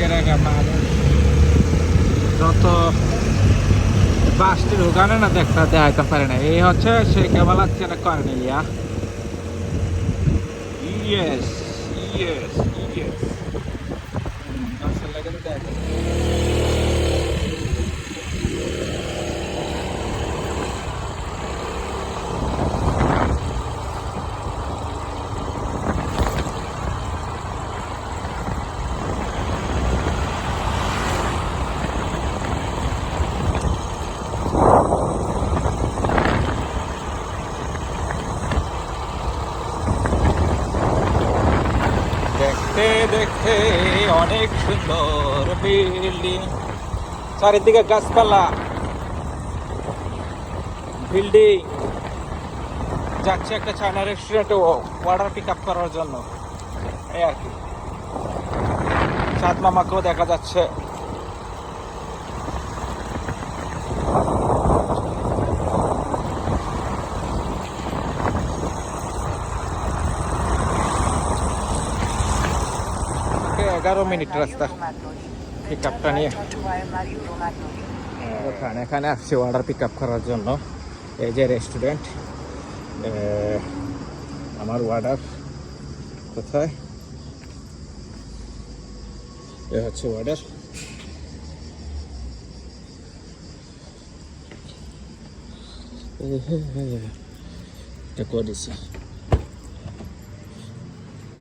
জায়গা মানুষ যত বাসটির ওখানে না দেখতে দেখাইতে পারে না। এই হচ্ছে সে কেবল আছে না করে ইয়া। Yes yes yes. দেখতে দেখতে অনেক সুন্দর বিল্ডিং। চারিদিকে গাছপালা। বিল্ডিং। যাচ্ছে একটা চায়না রেস্টুরেন্টে অর্ডার পিক আপ করার জন্য। এই আর কি। চাঁদ মামাকেও দেখা যাচ্ছে। এগারো মিনিট রাস্তা পিক আপটা নিয়ে ওখানে এখানে আসছি অর্ডার পিক আপ করার জন্য এই যে রেস্টুরেন্ট আমার অর্ডার কোথায় এ হচ্ছে অর্ডার এটা করেছি